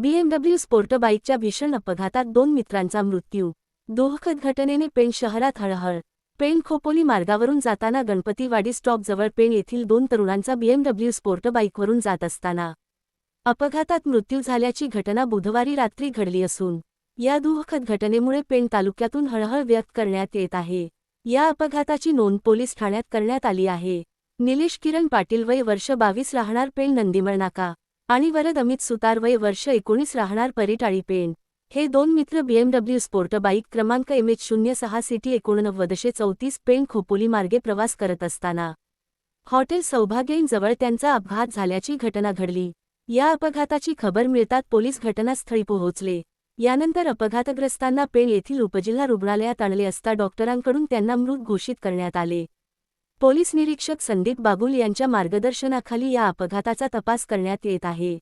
BMW sport बाईकच्या भीषण अपघातात दोन मित्रांचा मृत्यू. दोहखत घटनेने पेण शहरात हळहळ. पेण खोपोली मार्गावरून जाताना गणपतीवाडी स्टॉपजवळ पेण येथील दोन तरुणांचा बीएमडब्ल्यू स्पोर्ट बाईकवरून जात असताना. अपघातात मृत्यू झाल्याची घटना बुधवारी रात्री घडली असून या दुःखद घटनेमुळे पेण तालुक्यातून हळहळ व्यक्त करण्यात येत आहे. या अपघाताची नोंद पोलीस ठाण्यात करण्यात आली आहे. निलेश किरण पाटील वय वर्ष बावीस राहणार पेण नंदीमळ नाका. आणि वरद अमित सुतार वय वर्ष एकोणीस राहणार परिटाळी पेण. हे दोन मित्र बीएमडब्ल्यू स्पोर्ट बाईक क्रमांक एम एच शून्य सहा सिटी एकोणनव्वदशे चौतीस पेण खोपोली मार्गे प्रवास करत असताना. हॉटेल सौभाग्यईनजवळ त्यांचा अपघात झाल्याची घटना घडली. या अपघाताची खबर मिळतात पोलीस घटनास्थळी पोहोचले. यानंतर अपघातग्रस्तांना पेण येथील उपजिल्हा रुग्णालयात आणले असता डॉक्टरांकडून त्यांना मृत घोषित करण्यात आले. पोलीस निरीक्षक संदीप बाबुल यांच्या मार्गदर्शनाखाली या अपघाताचा तपास करण्यात येत आहे.